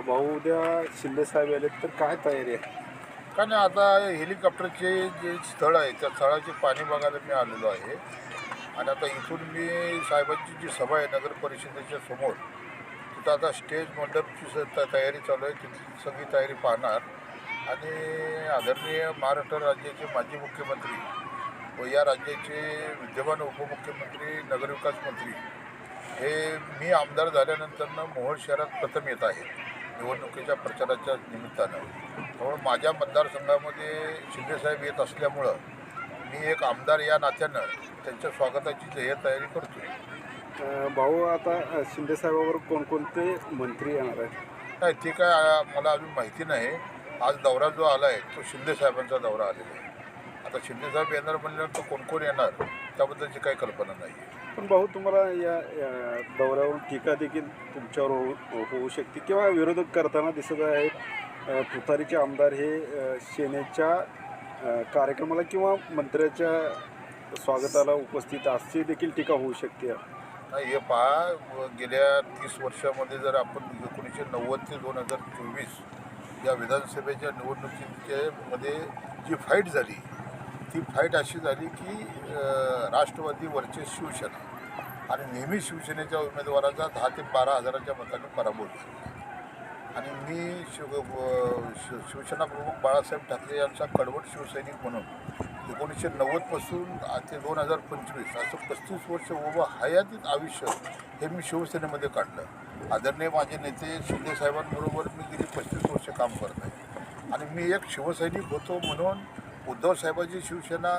भाऊ उद्या शिंदे साहेब आले तर काय तयारी आहे? कारण आता हेलिकॉप्टरचे जे स्थळ आहे त्या स्थळाचे पाणी बघायला मी आलेलो आहे. आणि आता इथून मी साहेबांची जी सभा आहे नगर परिषदेच्या समोर तिथं आता स्टेज मंडपची स त- तयारी चालू आहे तिथली सगळी तयारी पाहणार. आणि आदरणीय महाराष्ट्र राज्याचे माजी मुख्यमंत्री व या राज्याचे विद्यमान उपमुख्यमंत्री नगरविकास मंत्री हे मी आमदार झाल्यानंतरनं मोहोळ शहरात प्रथम येत आहे निवडणुकीच्या प्रचाराच्या निमित्तानं. त्यामुळे माझ्या मतदारसंघामध्ये शिंदेसाहेब येत असल्यामुळं मी एक आमदार या नात्यानं त्यांच्या स्वागताची ध्येय तयारी करतो भाऊ आता अ, शिंदे साहेबाबरोबर कोणकोणते मंत्री येणार आहेत? नाही ते काय मला अजून माहिती नाही. आज दौरा जो आला आहे तो शिंदे साहेबांचा दौरा आलेला आहे. आता शिंदे साहेब येणार म्हणल्यावर तो कोण कोण येणार? त्याबद्दलची काही कल्पना नाही पण भाऊ तुम्हाला या या दौऱ्यावरून टीका देखील तुमच्यावर होऊ होऊ शकते किंवा विरोधक करताना दिसत आहेत तुतारीचे आमदार हे सेनेच्या कार्यक्रमाला किंवा मंत्र्याच्या स्वागताला उपस्थित असते देखील टीका होऊ शकते. हे पहा गेल्या तीस वर्षामध्ये जर आपण एकोणीसशे नव्वद ते दोन हजार चोवीस या विधानसभेच्या निवडणुकीच्या मध्ये जी फाईट झाली ती फाईट अशी झाली की राष्ट्रवादी वरचे शिवसेना आणि नेहमी शिवसेनेच्या उमेदवाराचा दहा ते बारा हजाराच्या मताने पराभव झाला. आणि मी शिव शिव शिवसेना प्रमुख बाळासाहेब ठाकरे यांचा कडवट शिवसैनिक म्हणून एकोणीसशे नव्वदपासून ते दोन हजार पंचवीस असं पस्तीस वर्ष उभं हयातीत आयुष्य हे मी शिवसेनेमध्ये काढलं. आदरणीय माझे नेते शिंदे साहेबांबरोबर मी गेली पस्तीस वर्ष काम करत आहे. आणि मी एक शिवसैनिक होतो म्हणून उद्धव साहेबांची शिवसेना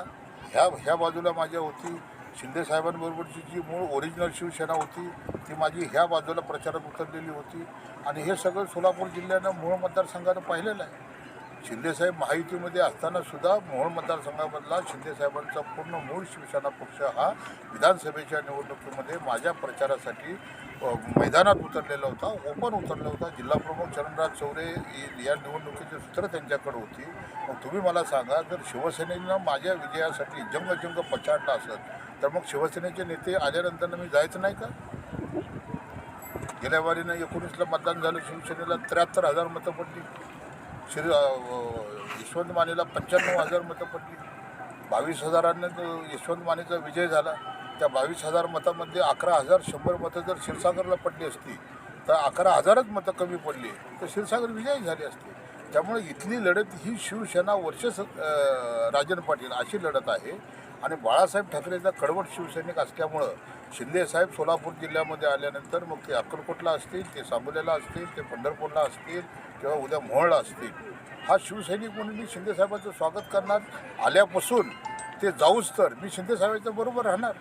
ह्या ह्या बाजूला माझ्या होती. शिंदे साहेबांबरोबरची जी मूळ ओरिजिनल शिवसेना होती ती माझी ह्या बाजूला प्रचारात उतरलेली होती. आणि हे सगळं सोलापूर जिल्ह्यानं मूळ मतदारसंघानं पाहिलेलं आहे. शिंदेसाहेब महायुतीमध्ये असताना सुद्धा मोहोळ मतदारसंघामधला शिंदेसाहेबांचा पूर्ण मूळ शिवसेना पक्ष हा विधानसभेच्या निवडणुकीमध्ये माझ्या प्रचारासाठी मैदानात उतरलेला होता. ओपन उतरला होता. जिल्हाप्रमुख चरणराज चौरे या निवडणुकीचे सूत्र त्यांच्याकडे होती. मग तुम्ही मला सांगा जर शिवसेनेनं माझ्या विजयासाठी जंगजंग पछाडला असत तर मग शिवसेनेचे नेते आल्यानंतर मी जायचं नाही का? गेल्या वारीनं एकोणीसला मतदान झालं शिवसेनेला त्र्याहत्तर हजार मतं पडली. श्री यशवंत मानेला पंच्याण्णव हजार मतं पडली बावीस हजारांना जो यशवंत मानेचा विजय झाला. त्या बावीस हजार मतामध्ये अकरा हजार शंभर मतं जर क्षीरसागरला पडली असती तर अकरा हजारच मतं कमी पडली. तर क्षीरसागर विजयी झाली असती. त्यामुळे इथली लढत ही शिवसेना वर्षस राजन पाटील अशी लढत आहे. आणि बाळासाहेब ठाकरेचा कडवट शिवसैनिक असल्यामुळं शिंदेसाहेब सोलापूर जिल्ह्यामध्ये आल्यानंतर मग ते अक्कलकोटला असतील ते सांगोल्याला असतील ते पंढरपूरला असतील किंवा उद्या मोहळला असतील. हा शिवसैनिक म्हणून मी शिंदेसाहेबांचं स्वागत करणार. आल्यापासून ते जाऊच तर मी शिंदेसाहेबांच्या बरोबर राहणार.